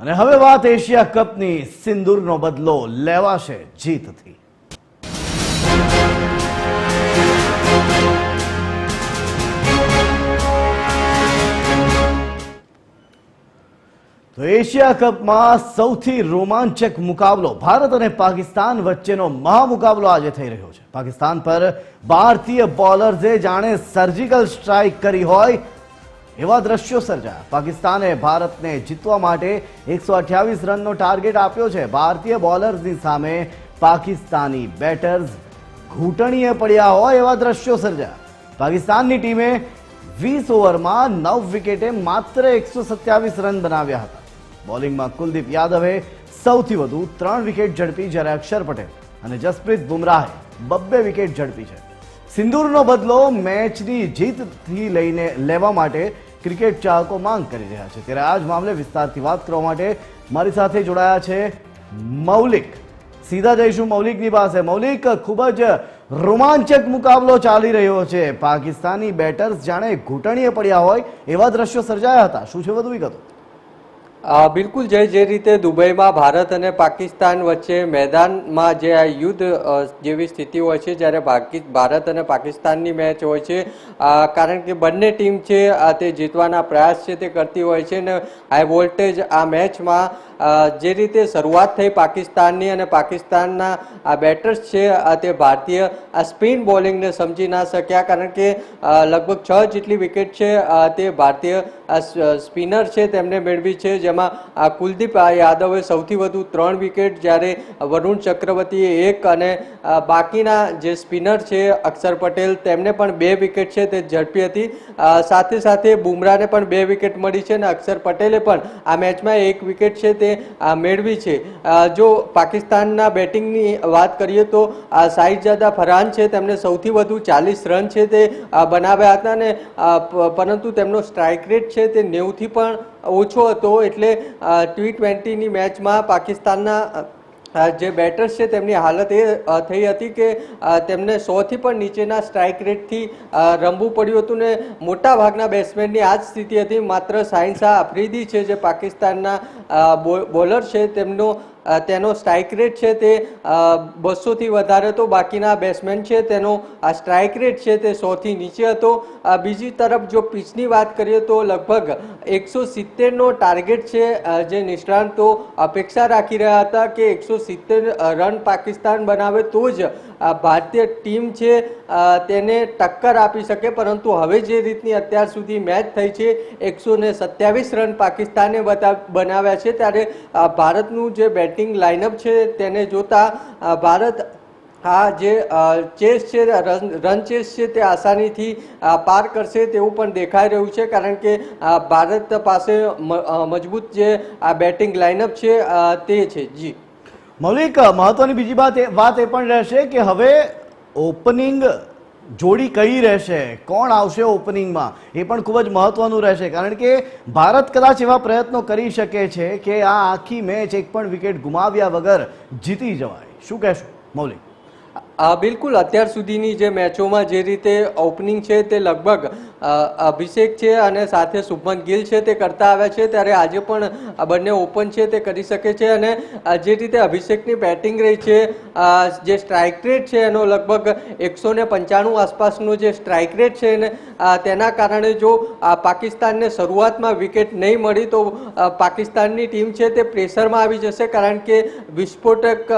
અને હવે વાત એશિયા કપની સિંદૂરનો બદલો લેવાશે જીતથી. તો એશિયા કપમાં સૌથી રોમાંચક મુકાબલો ભારત અને પાકિસ્તાન વચ્ચેનો મહામુકાબલો આજે થઈ રહ્યો છે. પાકિસ્તાન પર ભારતીય બોલર્સે જાણે સર્જિકલ સ્ટ્રાઇક કરી હોય એવા દ્રશ્યો સર્જાયા પાકિસ્તાને ભારતને જીતવા માટે એકસો રનનો ટાર્ગેટ આપ્યો છે. ભારતીય બોલર્સની સામે પાકિસ્તાની બેટર્સ ઘૂંટણીએ પડ્યા હોય એવા દ્રશ્યો સર્જાયા પાકિસ્તાનની ટીમે વીસ ઓવરમાં નવ વિકેટે માત્ર એકસો રન બનાવ્યા હતા. બોલિંગમાં કુલદીપ યાદવે સૌથી વધુ ત્રણ વિકેટ ઝડપી જ્યારે અક્ષર પટેલ અને જસપ્રીત બુમરાહે બબ્બે વિકેટ ઝડપી છે. સિંદૂરનો બદલો મેચની જીતથી લઈને લેવા માટે ક્રિકેટ ચાહકો માંગ કરી રહ્યા છે. ત્યારે આ જ મામલે વિસ્તારથી વાત કરવા માટે મારી સાથે જોડાયા છે મૌલિક. સીધા જઈશું મૌલિકની પાસે. મૌલિક, ખૂબ જ રોમાંચક મુકાબલો ચાલી રહ્યો છે. પાકિસ્તાની બેટર્સ જાણે ઘૂંટણીએ પડ્યા હોય એવા દ્રશ્યો સર્જાયા હતા. શું છે વધુ વિગતો? બિલકુલ જય જે રીતે દુબઈમાં ભારત અને પાકિસ્તાન વચ્ચે મેદાનમાં જે આ યુદ્ધ જેવી સ્થિતિ હોય છે, જ્યારે ભારત અને પાકિસ્તાનની મેચ હોય છે કારણ કે બંને ટીમ છે તે જીતવાના પ્રયાસ છે તે કરતી હોય છે ને, હાઈ વોલ્ટેજ આ મેચમાં જે રીતે શરૂઆત થઈ પાકિસ્તાનની અને પાકિસ્તાનના આ બેટર્સ છે તે ભારતીય, આ સ્પિન બોલિંગને સમજી ના શક્યા. કારણ કે લગભગ છ જેટલી વિકેટ છે તે ભારતીય સ્પિનર છે, તેમને મેળવી છે. જેમાં કુલદીપ યાદવે સૌથી વધુ ત્રણ વિકેટ જ્યારે વરુણ ચક્રવર્તીએ એક અને બાકીના જે સ્પિનર છે, અક્ષર પટેલ, તેમને પણ બે વિકેટ છે તે ઝડપી હતી. સાથે સાથે બુમરાને પણ બે વિકેટ મળી છે અને અક્ષર પટેલે પણ આ મેચમાં એક વિકેટ છે તે અ, મેળવી છે. જો પાકિસ્તાનના બેટિંગની વાત કરીએ તો સાહિદજાદા ફરહાન છે તેમને સૌથી વધુ ચાલીસ રન છે તે બનાવ્યા હતા અને પરંતુ તેમનો સ્ટ્રાઇક રેટ છે તે નેવુંથી પણ ઓછો હતો એટલે ટી ટ્વેન્ટીની મેચમાં પાકિસ્તાનના જે બેટર્સ છે તેમની હાલત એ થઈ હતી કે તેમને સોથી પણ નીચેના સ્ટ્રાઇક રેટથી રમવું પડ્યું હતું ને મોટા ભાગના બેટ્સમેનની આ જ સ્થિતિ હતી. માત્ર સાઇન્સા આફ્રિદી છે જે પાકિસ્તાનના બોલર છે. તેમનો તેનો સ્ટ્રાઇક રેટ છે તે બસોથી વધારે હતો, બાકીના બેટ્સમેન છે તેનો આ સ્ટ્રાઇક રેટ છે તે સોથી નીચે હતો. બીજી તરફ જો પિચની વાત કરીએ તો લગભગ એકસો સિત્તેરનો ટાર્ગેટ છે જે નિષ્ણાંતો અપેક્ષા રાખી રહ્યા હતા કે એકસો સિત્તેર રન પાકિસ્તાન બનાવે તો જ ભારતીય ટીમ છે તેને ટક્કર આપી શકે, પરંતુ હવે જે રીતની અત્યાર સુધી મેચ થઈ છે એકસો સત્યાવીસ રન પાકિસ્તાને બતા, બનાવ્યા છે, ત્યારે ભારતનું જે બેટિંગ લાઇનઅપ છે, તેને જોતા ભારત, આ જે ચેસ છે, રન ચેસ છે, તે આસાનીથી પાર કરશે તેવું પણ દેખાઈ રહ્યું છે, કારણ કે ભારત પાસે મજબૂત જે, આ બેટિંગ લાઇનઅપ છે તે છે. જી. મૌલિક, મહત્વની બીજી વાત વાત એ પણ રહેશે કે હવે ઓપનિંગ જોડી કઈ રહેશે? કોણ આવશે ઓપનિંગમાં એ પણ ખૂબ જ મહત્વનું રહેશે. કારણ કે ભારત કદાચ એવા પ્રયત્નો કરી શકે છે કે આ આખી મેચ એક પણ વિકેટ ગુમાવ્યા વગર જીતી જવાય. શું કહેશો, મૌલિક? આ બિલકુલ અત્યાર સુધીની જે મેચોમાં જે રીતે ઓપનિંગ છે તે લગભગ અભિષેક છે અને સાથે શુભમન ગિલ છે તે કરતા આવ્યા છે. ત્યારે આજે પણ બંને ઓપન છે તે કરી શકે છે અને જે રીતે અભિષેકની બેટિંગ રહી છે જે સ્ટ્રાઇક રેટ છે એનો લગભગ એકસો ને પંચાણું આસપાસનો જે સ્ટ્રાઇક રેટ છે ને આ તેના કારણે જો પાકિસ્તાનને શરૂઆતમાં વિકેટ નહીં મળી તો પાકિસ્તાનની ટીમ છે તે પ્રેશરમાં આવી જશે. કારણ કે વિસ્ફોટક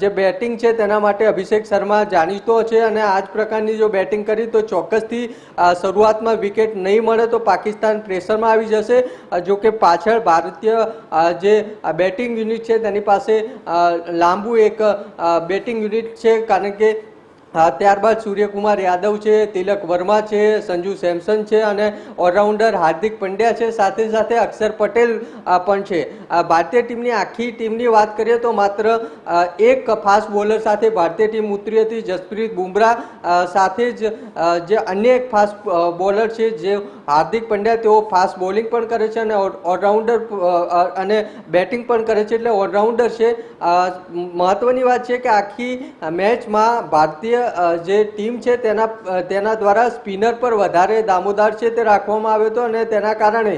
જે બેટિંગ છે તેના માટે અભિષેક શર્મા જાણીતો છે અને આ જ પ્રકારની જો બેટિંગ કરી તો ચોક્કસથી અ, શરૂઆતમાં વિકેટ નહીં મળે તો પાકિસ્તાન પ્રેશરમાં આવી જશે. જોકે પાછળ ભારતીય જે બેટિંગ યુનિટ છે તેની પાસે લાંબુ એક બેટિંગ યુનિટ છે. કારણ કે ત્યારબાદ સૂર્યકુમાર યાદવ છે, તિલક વર્મા છે, સંજુ સેમસન છે અને ઓલરાઉન્ડર હાર્દિક પંડ્યા છે. સાથે સાથે અક્ષર પટેલ પણ છે. આ, ભારતીય ટીમની આખી ટીમની વાત કરીએ તો માત્ર એક ફાસ્ટ બોલર સાથે ભારતીય ટીમ ઉતરી હતી, જસપ્રીત બુમરાહ. સાથે જ જે અન્ય એક ફાસ્ટ બોલર છે, જે હાર્દિક પંડ્યા, તેઓ ફાસ્ટ બોલિંગ પણ કરે છે અને ઓલરાઉન્ડર અને બેટિંગ પણ કરે છે. એટલે ઓલરાઉન્ડર છે. મહત્ત્વની વાત છે કે આખી મેચમાં ભારતીય જે ટીમ છે તેના તેના દ્વારા સ્પિનર પર વધારે દામોદાર છે તે રાખવામાં આવ્યો હતો અને તેના કારણે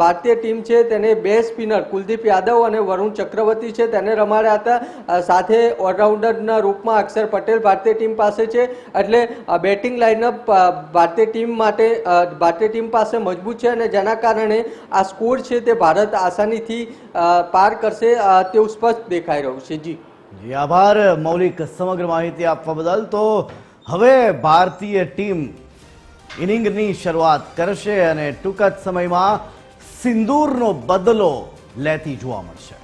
ભારતીય ટીમ છે તેને બે સ્પિનર, કુલદીપ યાદવ અને વરુણ ચક્રવર્તી છે તેને રમાડ્યા હતા. સાથે ઓલરાઉન્ડરના રૂપમાં અક્ષર પટેલ ભારતીય ટીમ પાસે છે. એટલે બેટિંગ લાઇનઅપ ભારતીય ટીમ માટે ભારતીય ટીમ પાસે મજબૂત છે અને જેના કારણે આ સ્કોર છે તે ભારત આસાનીથી પાર કરશે તેવું સ્પષ્ટ દેખાઈ રહ્યું છે. જી. જી આભાર. મૌલિક, સમગ્ર માહિતી આપવા બદલ તો હવે ભારતીય ટીમ ઇનિંગની શરૂઆત કરશે અને ટૂંક જ સમયમાં સિંદૂરનો બદલો લેતી જોવા મળશે.